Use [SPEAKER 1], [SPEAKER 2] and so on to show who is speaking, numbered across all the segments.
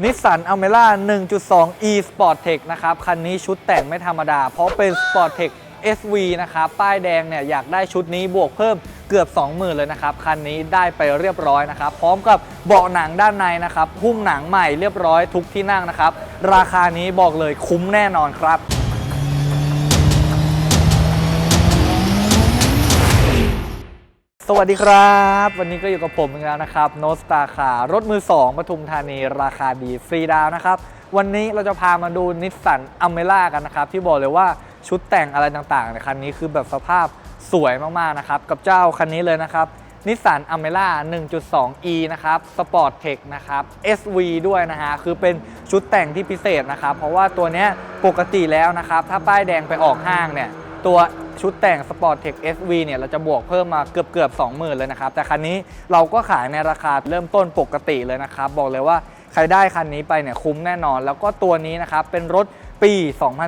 [SPEAKER 1] นิสสันอเมร่า1.2 e Sport Tech นะครับ คันนี้ชุดแต่งไม่ธรรมดา เพราะเป็น Sport Tech SV นะครับ ป้ายแดงเนี่ยอยากได้ชุดนี้บวกเพิ่มเกือบ 20,000 เลยนะครับ คันนี้ได้ไปเรียบร้อยนะครับ พร้อมกับเบาะหนังด้านในนะครับ หุ้มหนังใหม่เรียบร้อยทุกที่นั่งนะครับ ราคานี้บอกเลยคุ้มแน่นอนครับ สวัสดีครับ วันนี้ก็อยู่กับผมอีกแล้วนะครับโนสตาคารถมือ 2ปทุมธานีราคาดีฟรีดาวนะครับ วันนี้เราจะพามาดูนิสสันอเมร่ากันนะครับ ที่บอกเลยว่าชุดแต่งอะไรต่างๆในคันนี้คือแบบสภาพสวยมากๆนะครับ กับเจ้าคันนี้เลยนะครับนิสสันอเมร่า 1.2e นะครับสปอร์ตเทคนะครับ SV ด้วยนะฮะ คือเป็นชุดแต่งที่พิเศษนะครับ เพราะว่าตัวเนี้ยปกติแล้วนะครับ ถ้าป้ายแดงไปออกห้างเนี่ย ตัวชุดแต่ง Sport Tech SV เนี่ยเราจะบวกเพิ่มมาเกือบเกือบ20,000 เลยนะครับ แต่คันนี้เราก็ขายในราคาเริ่มต้นปกติเลยนะครับ บอกเลยว่าใครได้คันนี้ไปเนี่ยคุ้มแน่นอน แล้วก็ตัวนี้นะครับเป็นรถปี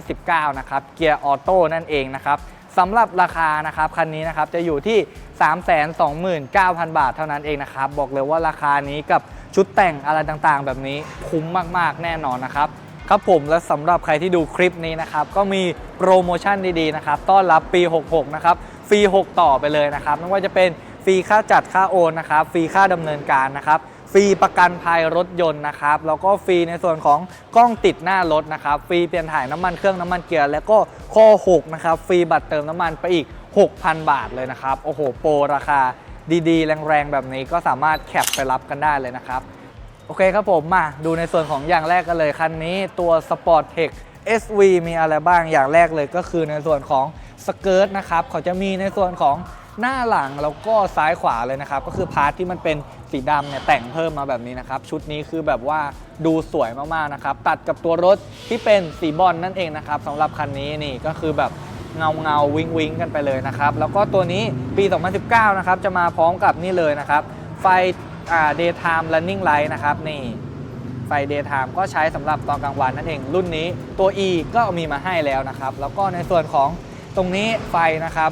[SPEAKER 1] 2019 นะครับเกียร์ออโต้นั่นเองนะครับสำหรับราคานะครับคันนี้นะครับจะอยู่ที่ 329,000 บาทเท่านั้นเองนะครับ บอกเลยว่าราคานี้กับชุดแต่งอะไรต่างๆ แบบนี้คุ้มมากๆแน่นอนนะครับ ครับผมและสำหรับใครที่ดูคลิปนี้นะครับ ก็มีโปรโมชั่นดีๆนะครับ ต้อนรับปี 66 นะครับ ฟรี 6 ต่อไปเลยนะครับ ไม่ว่าจะเป็นฟรีค่าจัดค่าโอนนะครับ ฟรีค่าดำเนินการนะครับ ฟรีประกันภัยรถยนต์นะครับ แล้วก็ฟรีในส่วนของกล้องติดหน้ารถนะครับ ฟรีเปลี่ยนถ่ายน้ำมันเครื่องน้ำมันเกียร์ แล้วก็ข้อ 6 นะครับ ฟรีบัตรเติมน้ำมันไปอีก 6,000 บาทเลยนะครับ โอ้โห โปรราคาดีๆ แรงๆ แบบนี้ก็สามารถแคปไปรับกันได้เลยนะครับ โอเคครับผมมาดูในส่วนของอย่างแรกกันเลย คันนี้ตัว Sport Tech SV มีอะไรบ้างอย่างแรกเลยก็คือในส่วนของสเกิร์ตนะครับเขาจะมีในส่วนของหน้าหลังแล้วก็ซ้ายขวาเลยนะครับ ก็คือพาร์ทที่มันเป็นสีดำเนี่ยแต่งเพิ่มมาแบบนี้นะครับ ชุดนี้คือแบบว่าดูสวยมากๆนะครับ ตัดกับตัวรถที่เป็นสีบอลนั่นเองนะครับสำหรับคันนี้นี่ก็คือแบบเงาเงาวิงวิงกันไปเลยนะครับ แล้วก็ตัวนี้ปี 2019 นะครับ จะมาพร้อมกับนี่เลยนะครับ ไฟ daytime running light นะครับนี่ไฟ daytime ก็ใช้สำหรับตอนกลางวันนั่นเองรุ่นนี้ตัว e ก็มีมาให้แล้วนะครับ แล้วก็ในส่วนของตรงนี้ไฟนะครับ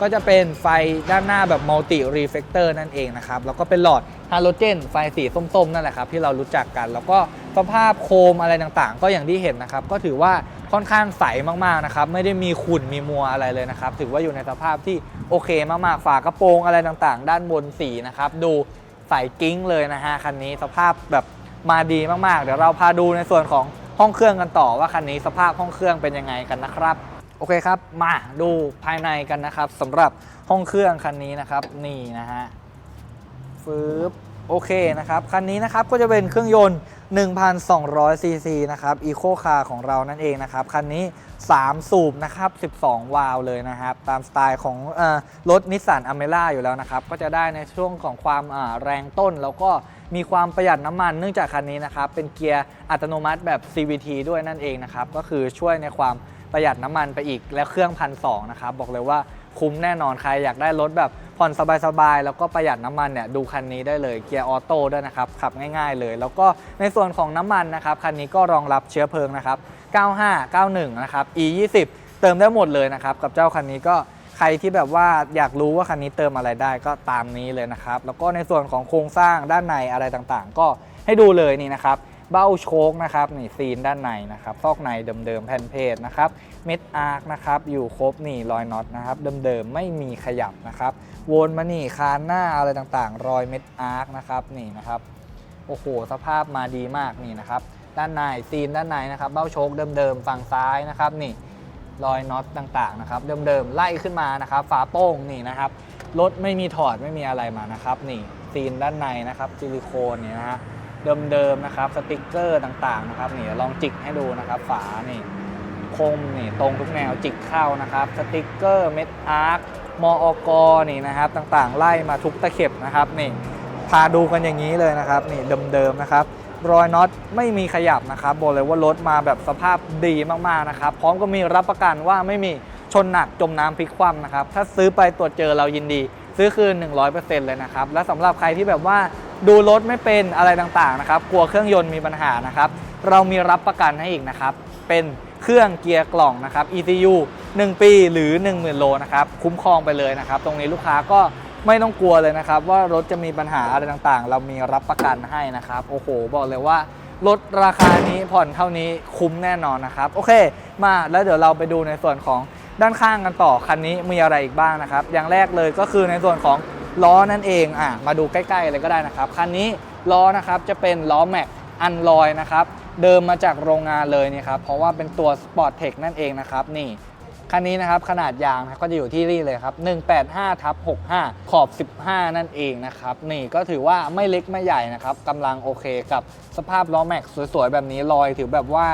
[SPEAKER 1] ก็จะเป็นไฟด้านหน้าแบบ multi reflector นั่นเองนะครับ แล้วก็เป็นหลอดฮาโลเจนไฟสีส้มๆ นั่นแหละครับ ที่เรารู้จักกัน แล้วก็สภาพโคมอะไรต่างๆ ก็อย่างที่เห็นนะครับ ก็ถือว่าค่อนข้างใสมากๆนะครับ ไม่ได้มีขุ่นมีมัวอะไรเลยนะครับ ถือว่าอยู่ในสภาพที่โอเคมากๆฝากระโปรงอะไรต่างๆ ด้านบนสีนะครับ ดู ใส่กิ้งเลยนะฮะคันนี้สภาพแบบมาดีมากๆ เดี๋ยวเราพาดูในส่วนของห้องเครื่องกันต่อว่าคันนี้สภาพห้องเครื่องเป็นยังไงกันนะครับโอเคครับ มาดูภายในกันนะครับสำหรับห้องเครื่องคันนี้นะครับนี่นะฮะฟืบโอเคนะครับคันนี้นะครับก็จะเป็นเครื่องยนต์ 1,200 ซีซีนะครับอีโคคาร์ของเรานั่นเองนะครับ คันนี้ 3 สูบนะครับ 12 วาล์วเลยนะครับ ตามสไตล์ของอรถนิสสันอเมร่าอยู่แล้วนะครับ ก็จะได้ในช่วงของความแรงต้นแล้วก็มีความประหยัดน้ำมันเนื่องจากคันนี้นะครับ เป็นเกียร์อัตโนมัติแบบ CVT ด้วยนั่นเองนะครับ ก็คือช่วยในความประหยัดน้ำมันไปอีกและเครื่องพันสนะครับ บอกเลยว่า คุ้มแน่นอนใครอยากได้รถแบบผ่อนสบายๆ แล้วก็ประหยัดน้ำมันเนี่ยดูคันนี้ได้เลยเกียร์ออโต้ด้วยนะครับ ขับง่ายๆเลย แล้วก็ในส่วนของน้ำมันนะครับ คันนี้ก็รองรับเชื้อเพลิงนะครับ 95 91 นะครับ e 20เติมได้หมดเลยนะครับ กับเจ้าคันนี้ก็ใครที่แบบว่าอยากรู้ว่าคันนี้เติมอะไรได้ก็ตามนี้เลยนะครับ แล้วก็ในส่วนของโครงสร้างด้านในอะไรต่างๆ ก็ให้ดูเลยนี่นะครับ เบ้าโชคนะครับนี่ซีนด้านในนะครับซอกในเดิมๆแผ่นเพจนะครับเม็ดอาร์คนะครับอยู่ครบนี่รอยน็อตนะครับเดิมๆไม่มีขยับนะครับวนมานี่คานหน้าอะไรต่างๆ รอยเม็ดอาร์คนะครับนี่นะครับโอ้โหสภาพมาดีมากนี่นะครับด้านในซีนด้านในนะครับเบ้าโชคเดิมๆฝั่งซ้ายนะครับนี่รอยน็อตต่างๆนะครับเดิมๆไล่ขึ้นมานะครับฝาโป้งนี่นะครับรถไม่มีถอดไม่มีอะไรมานะครับนี่ซีนด้านในนะครับซิลิโคนเนี่ยนะฮะ เดิมๆนะครับ สติกเกอร์ต่างๆนะครับนี่ลองจิกให้ดูนะครับ ฝานี่คมนี่ตรงทุกแนวจิกเข้านะครับ สติกเกอร์เม็ดอาร์คมอกนี่นะครับ ต่างๆ ไล่มาทุกตะเข็บนะครับนี่พาดูกันอย่างนี้เลยนะครับ นี่เดิมๆนะครับรอยน็อตไม่มีขยับนะครับบอกเลยว่ารถมาแบบสภาพดีมากๆนะครับ พร้อมก็มีรับประกันว่าไม่มีชนหนักจมน้ำพลิกคว่ำนะครับ ถ้าซื้อไปตรวจเจอเรายินดี ซื้อคืน 100%เลยนะครับ และสำหรับใครที่แบบว่า ดูรถไม่เป็นอะไรต่างๆนะครับ กลัวเครื่องยนต์มีปัญหานะครับ เรามีรับประกันให้อีกนะครับ เป็นเครื่องเกียร์กล่องนะครับ ECU 1 ปีหรือ 10,000 โลนะครับ คุ้มครองไปเลยนะครับ ตรงนี้ลูกค้าก็ไม่ต้องกลัวเลยนะครับ ว่ารถจะมีปัญหาอะไรต่างๆ เรามีรับประกันให้นะครับ โอ้โห บอกเลยว่า ลดราคานี้ผ่อนเท่านี้คุ้มแน่นอนนะครับ โอเค มาแล้วเดี๋ยวเราไปดูในส่วนของด้านข้างกันต่อคันนี้มีอะไรอีกบ้างนะครับ อย่างแรกเลยก็คือในส่วนของ ล้อนั่นเองอะมาดูใกล้ๆเลยก็ได้นะครับ คันนี้ล้อนะครับจะเป็นล้อแม็กอันลอยนะครับเดิมมาจากโรงงานเลยนี่ครับเพราะว่าเป็นตัว Sport Tech นั่นเองนะครับนี่คันนี้นะครับขนาดยางนะก็จะอยู่ที่นี่เลยครับ185ทับ65 ขอบ 15 นั่นเองนะครับนี่ก็ถือว่าไม่เล็กไม่ใหญ่นะครับกำลังโอเคกับสภาพล้อแม็กสวยๆ แบบนี้รอยถือแบบว่า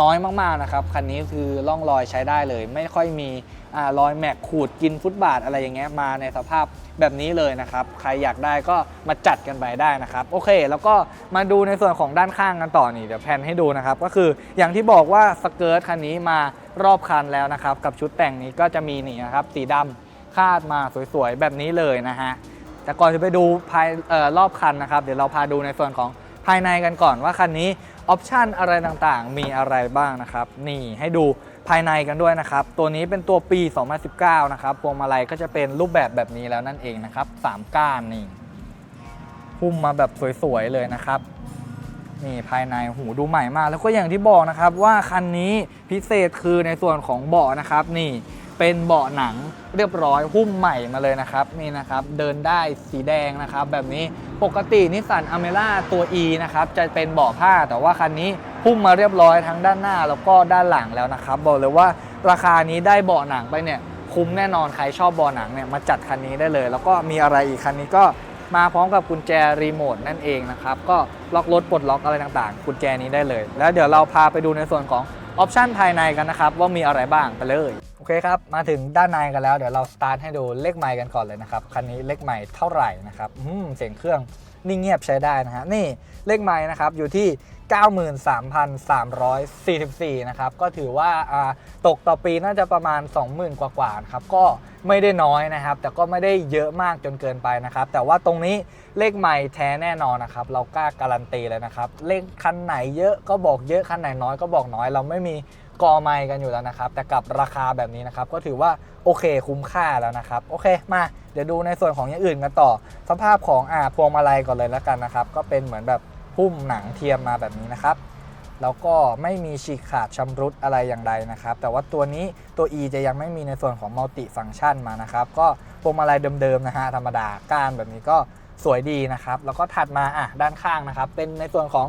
[SPEAKER 1] น้อยมากๆนะครับคันนี้คือร่องรอยใช้ได้เลย ไม่ค่อยมีอรอยแม็กขูดกินฟุตบาทอะไรอย่างเงี้ยมาในสภาพแบบนี้เลยนะครับ ใครอยากได้ก็มาจัดกันไปได้นะครับ โอเค แล้วก็มาดูในส่วนของด้านข้างกันต่อนี่เดี๋ยวแพนให้ดูนะครับ ก็คืออย่างที่บอกว่าสเกิร์ตคันนี้มารอบคันแล้วนะครับ กับชุดแต่งนี้ก็จะมีนี่นะครับ สีดำคาดมาสวยๆแบบนี้เลยนะฮะแต่ก่อนจะไปดูภายออรอบคันนะครับ เดี๋ยวเราพาดูในส่วนของภายในกันก่อนว่าคันนี้ ออปชันอะไรต่างๆ มีอะไรบ้างนะครับ นี่ให้ดูภายในกันด้วยนะครับ ตัวนี้เป็นตัวปี 2019 นะครับพวงมาลัยก็จะเป็นรูปแบบแบบนี้แล้วนั่นเองนะครับสามก้านนี่พุ่มมาแบบสวยๆเลยนะครับนี่ภายในหูดูใหม่มาก แล้วก็อย่างที่บอกนะครับว่าคันนี้พิเศษคือในส่วนของเบาะนะครับ นี่ เป็นเบาะหนังเรียบร้อยหุ้มใหม่มาเลยนะครับนี่นะครับเดินได้สีแดงนะครับแบบนี้ปกตินิสสันอเมร่าตัว E นะครับจะเป็นเบาะผ้าแต่ว่าคันนี้หุ้มมาเรียบร้อยทั้งด้านหน้าแล้วก็ด้านหลังแล้วนะครับบอกเลยว่าราคานี้ได้เบาะหนังไปเนี่ยคุ้มแน่นอนใครชอบเบาะหนังเนี่ยมาจัดคันนี้ได้เลย แล้วก็มีอะไรอีกคันนี้ก็มาพร้อมกับกุญแจรีโมทนั่นเองนะครับก็ล็อกรถปลดล็อกอะไรต่างๆ กุญแจนี้ได้เลย แล้วเดี๋ยวเราพาไปดูในส่วนของออปชันภายในกันนะครับว่ามีอะไรบ้างไปเลย เคครับ มาถึงด้านในกันแล้ว เดี๋ยวเราสตาร์ทให้ดูเลขไมล์กันก่อนเลยนะครับ คันนี้เลขไมล์เท่าไหร่นะครับเสียงเครื่องนิ่งเงียบใช้ได้นะฮะ นี่เลขไมล์นะครับอยู่ที่ 93,344 นะครับ ก็ถือว่าตกต่อปีน่าจะประมาณ 20,000 กว่าๆนะครับ ก็ไม่ได้น้อยนะครับ แต่ก็ไม่ได้เยอะมากจนเกินไปนะครับ แต่ว่าตรงนี้เลขใหม่แท้แน่นอนนะครับ เรากล้าการันตีเลยนะครับ เลขคันไหนเยอะก็บอกเยอะ คันไหนน้อยก็บอกน้อย เราไม่มี กอไมค์กันอยู่แล้วนะครับ แต่กับราคาแบบนี้นะครับ ก็ถือว่าโอเคคุ้มค่าแล้วนะครับ โอเคมาเดี๋ยวดูในส่วนของอย่างอื่นกันต่อ สภาพของอ่าพวงมาลัยก่อนเลยแล้วกันนะครับ ก็เป็นเหมือนแบบหุ้มหนังเทียมมาแบบนี้นะครับแล้วก็ไม่มีฉีกขาดชำรุดอะไรอย่างใดนะครับ แต่ว่าตัวนี้ตัว E จะยังไม่มีในส่วนของมัลติฟัง c t ชันมานะครับ ก็พวงมาลัยเดิมๆนะฮะธรรมดาก้านแบบนี้ก็สวยดีนะครับ แล้วก็ถัดมาอะด้านข้างนะครับ เป็นในส่วนของ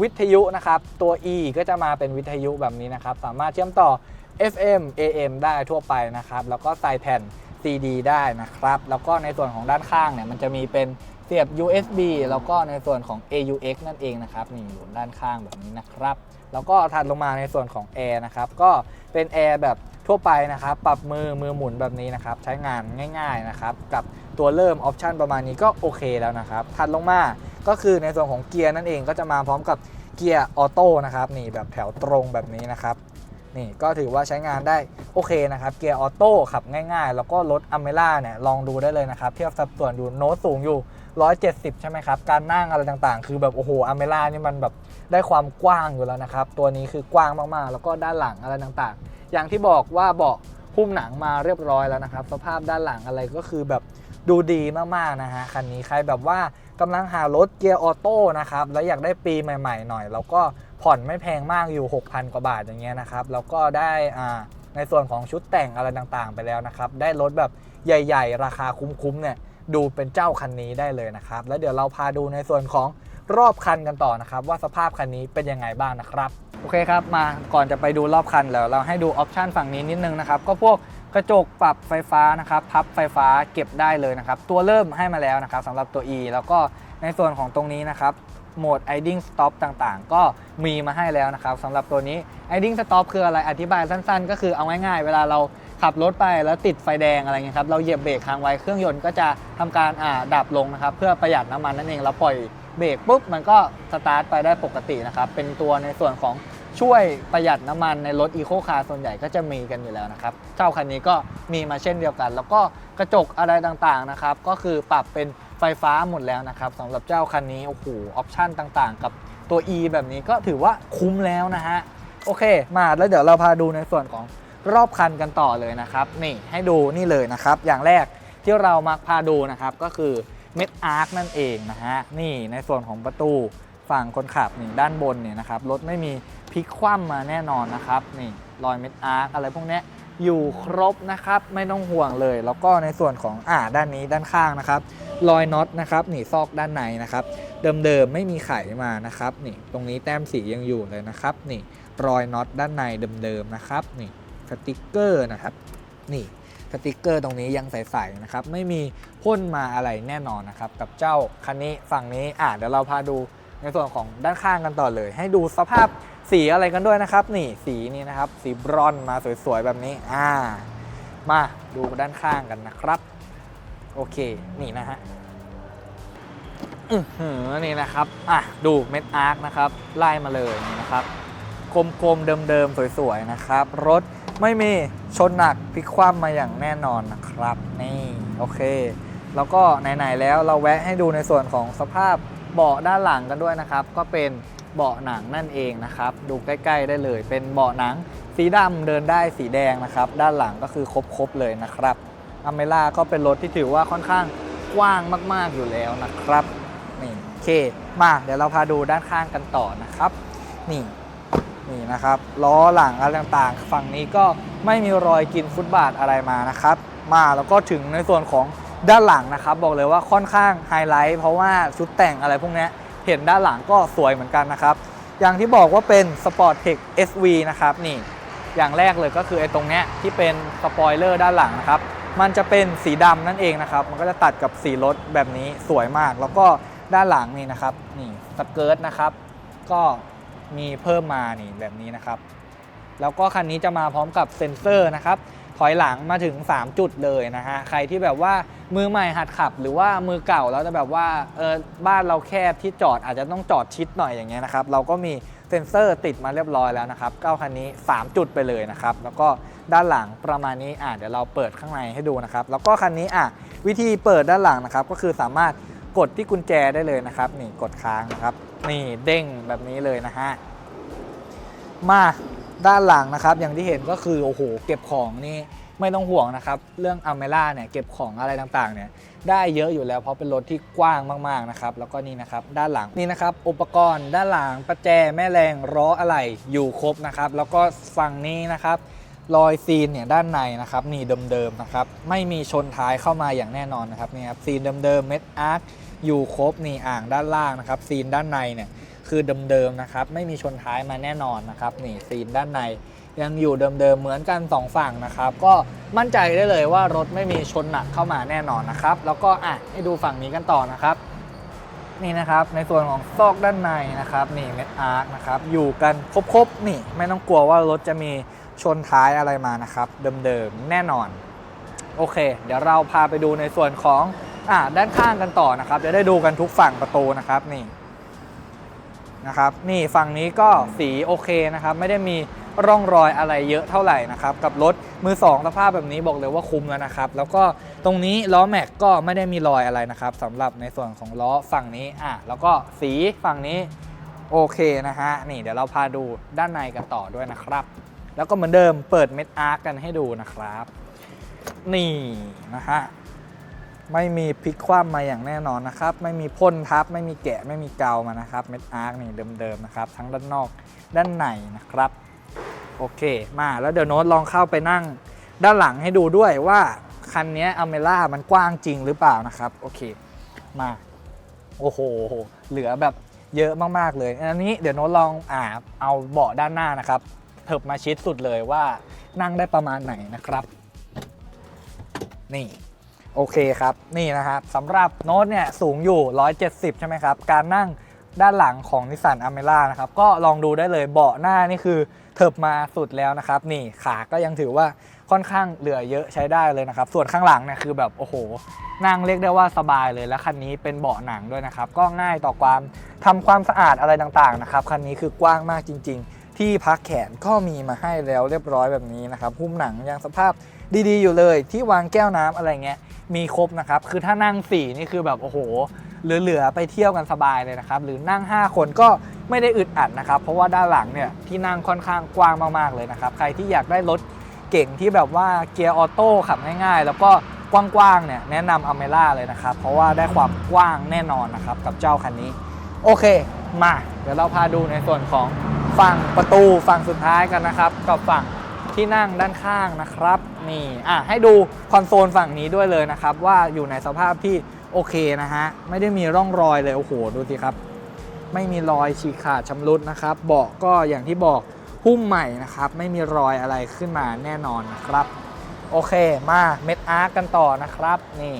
[SPEAKER 1] วิทยุนะครับ ตัว E ก็จะมาเป็นวิทยุแบบนี้นะครับ สามารถเชื่อมต่อ FM AM ได้ทั่วไปนะครับ แล้วก็ใส่แผ่น CD ได้นะครับ แล้วก็ในส่วนของด้านข้างเนี่ยมันจะมีเป็นเสียบ USB แล้วก็ในส่วนของ AUX นั่นเองนะครับนี่อยู่ด้านข้างแบบนี้นะครับ แล้วก็ถัดลงมาในส่วนของแอร์นะครับ ก็เป็นแอร์แบบทั่วไปนะครับ ปรับมือมือหมุนแบบนี้นะครับ ใช้งานง่าย ๆนะครับ กับตัวเริ่มออปชันประมาณนี้ก็โอเคแล้วนะครับ ถัดลงมา ก็คือในส่วนของเกียร์นั่นเองก็จะมาพร้อมกับเกียร์ออโต้นะครับนี่แบบแถวตรงแบบนี้นะครับนี่ก็ถือว่าใช้งานได้โอเคนะครับเกียร์ออโต้ขับง่ายๆ แล้วก็รถอเมร่าเนี่ยลองดูได้เลยนะครับ เทียบสัดส่วนดูโน้ตสูงอยู่ 170 ใช่ไหมครับ การนั่งอะไรต่างๆ คือแบบโอ้โหอเมร่านี่มันแบบได้ความกว้างอยู่แล้วนะครับ ตัวนี้คือกว้างมากๆ แล้วก็ด้านหลังอะไรต่างๆ อย่างที่บอกว่าเบาะหุ้มหนังมาเรียบร้อยแล้วนะครับ สภาพด้านหลังอะไรก็คือแบบดูดีมากๆนะฮะคันนี้ใครแบบว่า กำลังหารถเกียร์ออโต้นะครับแล้วอยากได้ปีใหม่ๆหน่อย แล้วก็ผ่อนไม่แพงมากอยู่ 6,000 กว่าบาทอย่างเงี้ยนะครับแล้วก็ได้อ่าในส่วนของชุดแต่งอะไรต่างๆ ไปแล้วนะครับ ได้รถแบบใหญ่ ๆ ราคาคุ้มๆเนี่ยดูเป็นเจ้าคันนี้ได้เลยนะครับ แล้วเดี๋ยวเราพาดูในส่วนของรอบคันกันต่อนะครับ ว่าสภาพคันนี้เป็นยังไงบ้างนะครับ โอเคครับ มาก่อนจะไปดูรอบคันแล้ว เราให้ดูออปชันฝั่งนี้นิดนึงนะครับ ก็พวก กระจกปรับไฟฟ้านะครับพับไฟฟ้าเก็บได้เลยนะครับ ตัวเริ่มให้มาแล้วนะครับสำหรับตัว E แล้วก็ในส่วนของตรงนี้นะครับโหมด idling stop ต่างๆ ก็มีมาให้แล้วนะครับสำหรับตัวนี้ idling stop คืออะไรอธิบายสั้นๆ ก็คือเอาง่ายๆ เวลาเราขับรถไปแล้วติดไฟแดงอะไรเงี้ยครับเราเหยียบเบรกค้างไว้เครื่องยนต์ก็จะทำการอ่าดับลงนะครับเพื่อประหยัดน้ำมันนั่นเองเราปล่อยเบรกปุ๊บมันก็สตาร์ทไปได้ปกตินะครับเป็นตัวในส่วนของ ช่วยประหยัดน้ำมันในรถอีโคคาร์ส่วนใหญ่ก็จะมีกันอยู่แล้วนะครับเจ้าคันนี้ก็มีมาเช่นเดียวกัน แล้วก็กระจกอะไรต่างๆนะครับ ก็คือปรับเป็นไฟฟ้าหมดแล้วนะครับสำหรับเจ้าคันนี้โอ้โหออปชั่นต่างๆ กับตัว E แบบนี้ก็ถือว่าคุ้มแล้วนะฮะโอเค มาแล้วเดี๋ยวเราพาดูในส่วนของรอบคันกันต่อเลยนะครับ นี่ให้ดูนี่เลยนะครับ อย่างแรกที่เรามักพาดูนะครับก็คือเม็ดอาร์คนั่นเองนะฮะนี่ในส่วนของประตูฝั่งคนขับนี่ด้านบนเนี่ยนะครับรถไม่มี พลิกคว่ำมาแน่นอนนะครับนี่รอยเม็ดอาร์คอะไรพวกนี้อยู่ครบนะครับไม่ต้องห่วงเลย แล้วก็ในส่วนของอ่าด้านนี้ด้านข้างนะครับรอยน็อตนะครับนี่ซอกด้านในนะครับเดิมๆไม่มีไขมานะครับนี่ตรงนี้แต้มสียังอยู่เลยนะครับนี่รอยน็อตด้านในเดิมๆนะครับนี่สติกเกอร์นะครับนี่สติกเกอร์ตรงนี้ยังใสๆนะครับไม่มีพ่นมาอะไรแน่นอนนะครับกับเจ้าคันนี้ฝั่งนี้อะเดี๋ยวเราพาดูในส่วนของด้านข้างกันต่อเลย ให้ดูสภาพ สีอะไรกันด้วยนะครับ นี่สีนี้นะครับ สีบรอนมาสวยๆแบบนี้อ่ามาดูด้านข้างกันนะครับ โอเคนี่นะฮะอือหือนี่นะครับอะดูเม็ดอาร์คนะครับไล่มาเลยนี่นะครับกลมๆเดิมๆสวยๆนะครับ รถไม่มีชนหนักพลิกคว่ำมาอย่างแน่นอนนะครับ นี่โอเค แล้วก็ไหนๆแล้วเราแวะให้ดูในส่วนของสภาพเบาะด้านหลังกันด้วยนะครับ ก็เป็น เบาะหนังนั่นเองนะครับ ดูใกล้ ๆ ได้เลย เป็นเบาะหนัง สีดำเดินได้สีแดงนะครับ ด้านหลังก็คือครบๆเลยนะครับอเมล่าก็เป็นรถที่ถือว่าค่อนข้างกว้างมาก ๆอยู่แล้วนะครับนี่โอเค มาเดี๋ยวเราพาดูด้านข้างกันต่อนะครับ นี่นี่นะครับล้อหลังอะไรต่างๆ ฝั่งนี้ก็ไม่มีรอยกินฟุตบาทอะไรมานะครับ มาแล้วก็ถึงในส่วนของด้านหลังนะครับ บอกเลยว่าค่อนข้างไฮไลท์เพราะว่าชุดแต่งอะไรพวกนี้ เห็นด้านหลังก็สวยเหมือนกันนะครับ อย่างที่บอกว่าเป็น Sport Tech SV นะครับนี่อย่างแรกเลยก็คือไอ้ตรงเนี้ยที่เป็นสปอยเลอร์ด้านหลังนะครับ มันจะเป็นสีดำนั่นเองนะครับ มันก็จะตัดกับสีรถแบบนี้สวยมาก แล้วก็ด้านหลังนี่นะครับ นี่สเกิร์ตนะครับ ก็มีเพิ่มมานี่แบบนี้นะครับ แล้วก็คันนี้จะมาพร้อมกับเซ็นเซอร์นะครับ อยหลังมาถึง 3 จุดเลยนะฮะ ใครที่แบบว่ามือใหม่หัดขับ หรือว่ามือเก่าแล้วจะแบบว่าเออบ้านเราแคบที่จอดอาจจะต้องจอดชิดหน่อยอย่างเงี้ยนะครับ เราก็มีเซ็นเซอร์ติดมาเรียบร้อยแล้วนะครับเก้าคันนี้ 3 จุดไปเลยนะครับ แล้วก็ด้านหลังประมาณนี้อะเดี๋ยวเราเปิดข้างในให้ดูนะครับ แล้วก็คันนี้อะวิธีเปิดด้านหลังนะครับ ก็คือสามารถกดที่กุญแจได้เลยนะครับนี่กดค้างนะครับ นี่เด้งแบบนี้เลยนะฮะมา ด้านหลังนะครับ อย่างที่เห็นก็คือโอ้โหเก็บของนี่ไม่ต้องห่วงนะครับ เรื่องอเมล่าเนี่ยเก็บของอะไรต่างๆเนี่ยได้เยอะอยู่แล้วเพราะเป็นรถที่กว้างมากๆนะครับแล้วก็นี่นะครับด้านหลังนี่นะครับอุปกรณ์ด้านหลังประแจแม่แรงล้ออะไหล่อยู่ครบนะครับ แล้วก็ฝั่งนี้นะครับรอยซีนเนี่ยด้านในนะครับนี่เดิมๆนะครับไม่มีชนท้ายเข้ามาอย่างแน่นอนนะครับนี่ครับซีนเดิมๆเม็ดอาร์คอยู่ครบนี่อ่างด้านล่างนะครับซีนด้านในเนี่ย คือเดิมๆนะครับ ไม่มีชนท้ายมาแน่นอนนะครับนี่ซีนด้านในยังอยู่เดิมๆเหมือนกันสองฝั่งนะครับ ก็มั่นใจได้เลยว่ารถไม่มีชนหนักเข้ามาแน่นอนนะครับ แล้วก็อะให้ดูฝั่งนี้กันต่อนะครับ นี่นะครับในส่วนของซอกด้านในนะครับนี่เม็ดอาร์คนะครับอยู่กันครบๆนี่ไม่ต้องกลัวว่ารถจะมีชนท้ายอะไรมานะครับ เดิมๆแน่นอน โอเค เดี๋ยวเราพาไปดูในส่วนของอ่าด้านข้างกันต่อนะครับ จะได้ดูกันทุกฝั่งประตูนะครับนี่ นะครับ นี่ฝั่งนี้ก็สีโอเคนะครับ ไม่ได้มีร่องรอยอะไรเยอะเท่าไหร่นะครับ กับรถมือสองสภาพแบบนี้บอกเลยว่าคุ้มแล้วนะครับ แล้วก็ตรงนี้ล้อแม็กก็ไม่ได้มีรอยอะไรนะครับสำหรับในส่วนของล้อฝั่งนี้อะแล้วก็สีฝั่งนี้โอเคนะฮะนี่เดี๋ยวเราพาดูด้านในกันต่อด้วยนะครับ แล้วก็เหมือนเดิมเปิดเม็ดอาร์กกันให้ดูนะครับ นี่นะฮะ ไม่มีพลิกคว่ำมาอย่างแน่นอนนะครับ ไม่มีพ่นทับ ไม่มีแกะ ไม่มีเกามานะครับ เม็ดอาร์กนี่เดิมๆนะครับ ทั้งด้านนอกด้านในนะครับ โอเค มาแล้วเดี๋ยวโน้ตลองเข้าไปนั่ง ด้านหลังให้ดูด้วยว่าคันนี้อเมล่ามันกว้างจริงหรือเปล่านะครับ โอเค มา โอ้โห เหลือแบบเยอะมากๆเลย อันนี้เดี๋ยวโน้ตลองอ่าเอาเบาะด้านหน้านะครับเถิบมาชิดสุดเลยว่านั่งได้ประมาณไหนนะครับ นี่ โอเคครับนี่นะครับสำหรับโน้ตเนี่ยสูงอยู่ 170 ใช่ไหมครับ การนั่งด้านหลังของนิสสันอเมร่านะครับ ก็ลองดูได้เลยเบาะหน้านี่คือเถิบมาสุดแล้วนะครับ นี่ขาก็ยังถือว่าค่อนข้างเหลือเยอะใช้ได้เลยนะครับ ส่วนข้างหลังเนี่ยคือแบบ โอ้โห นั่งเรียกได้ว่าสบายเลยและคันนี้เป็นเบาะหนังด้วยนะครับ ก็ง่ายต่อความทำความสะอาดอะไรต่างๆนะครับคันนี้คือกว้างมากจริง ๆ ที่พักแขนก็มีมาให้แล้วเรียบร้อยแบบนี้นะครับหุ้มหนังยังสภาพดีๆ อยู่เลย ที่วางแก้วน้ำอะไรเงี้ยมีครบนะครับ คือถ้านั่ง 4 นี่คือแบบโอ้โหเหลือๆไปเที่ยวกันสบายเลยนะครับ หรือนั่ง 5 คนก็ไม่ได้อึดอัดนะครับ เพราะว่าด้านหลังเนี่ยที่นั่งค่อนข้างกว้างมากๆเลยนะครับ ใครที่อยากได้รถเก่งที่แบบว่าเกียร์ออโต้ขับง่ายๆ แล้วก็กว้างๆเนี่ยแนะนำอเมร่าเลยนะครับ เพราะว่าได้ความกว้างแน่นอนนะครับกับเจ้าคันนี้ โอเค มา เดี๋ยวเราพาดูในส่วนของฝั่งประตูฝั่งสุดท้ายกันนะครับ กับฝั่งที่นั่งด้านข้างนะครับ นี่อะให้ดูคอนโซลฝั่งนี้ด้วยเลยนะครับ ว่าอยู่ในสภาพที่โอเคนะฮะ ไม่ได้มีร่องรอยเลย โอ้โห ดูสิครับ ไม่มีรอยฉีกขาดชำรุดนะครับ เบาะก็อย่างที่บอกหุ้มใหม่นะครับ ไม่มีรอยอะไรขึ้นมาแน่นอนนะครับ โอเคมาเม็ดอาร์กกันต่อนะครับ นี่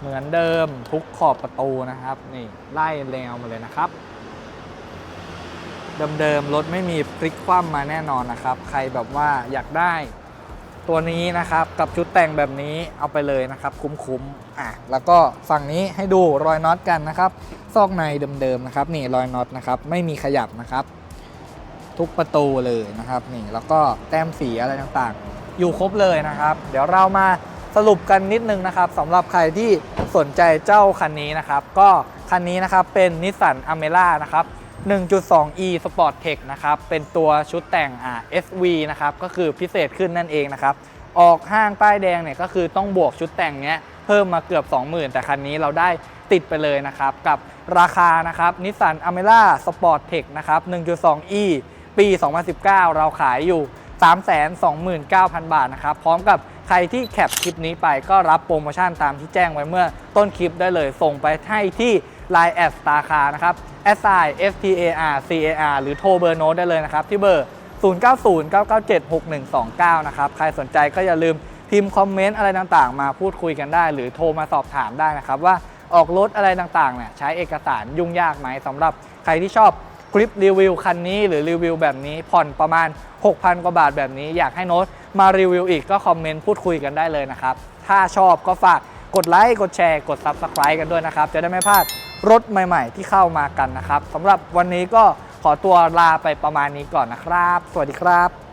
[SPEAKER 1] เหมือนเดิมทุกขอบประตูนะครับ นี่ไล่แนวมาเลยนะครับ เดิมๆรถไม่มีพลิกคว่ำมาแน่นอนนะครับ ใครแบบว่าอยากได้ตัวนี้นะครับกับชุดแต่งแบบนี้เอาไปเลยนะครับ คุ้มๆอะแล้วก็ฝั่งนี้ให้ดูรอยน็อตกันนะครับ ซอกในเดิมๆนะครับ นี่รอยน็อตนะครับ ไม่มีขยับนะครับ ทุกประตูเลยนะครับ นี่แล้วก็แต้มสีอะไรต่างๆ อยู่ครบเลยนะครับ เดี๋ยวเรามาสรุปกันนิดนึงนะครับสำหรับใครที่สนใจเจ้าคันนี้นะครับ ก็คันนี้นะครับเป็นนิสสันอเมร่านะครับ 1.2e Sport Tech นะครับ เป็นตัวชุดแต่งอ่า SV นะครับ ก็คือพิเศษขึ้นนั่นเองนะครับ ออกห้างป้ายแดงเนี่ยก็คือต้องบวกชุดแต่งเนี้ยเพิ่มมาเกือบ 20,000 แต่คันนี้เราได้ติดไปเลยนะครับ กับราคานะครับนิสสันอเมร่าสปอร์ตเทคนะครับ 1.2e ปี 2019 เราขายอยู่ 329,000 บาทนะครับ พร้อมกับใครที่แคปคลิปนี้ไปก็รับโปรโมชั่นตามที่แจ้งไว้เมื่อต้นคลิปได้เลยส่งไปให้ที่ Line แอดสตาร์คานะครับ s i s t a r c a r หรือโทรเบอร์โน้ตได้เลยนะครับ ที่เบอร์ 0909976129 นะครับ ใครสนใจก็อย่าลืมพิมพ์คอมเมนต์อะไรต่างๆ มาพูดคุยกันได้ หรือโทรมาสอบถามได้นะครับ ว่าออกรถอะไรต่างๆเนี่ยใช้เอกสารยุ่งยากไหมสำหรับใครที่ชอบคลิปรีวิวคันนี้หรือรีวิวแบบนี้ผ่อนประมาณ 6,000 กว่าบาทแบบนี้ อยากให้โน้ตมารีวิวอีกก็คอมเมนต์พูดคุยกันได้เลยนะครับ ถ้าชอบก็ฝากกดไลค์กดแชร์กด Subscribe กันด้วยนะครับ จะได้ไม่พลาด รถใหม่ ๆ ที่เข้ามากันนะครับสำหรับวันนี้ก็ขอตัวลาไปประมาณนี้ก่อนนะครับ สวัสดีครับ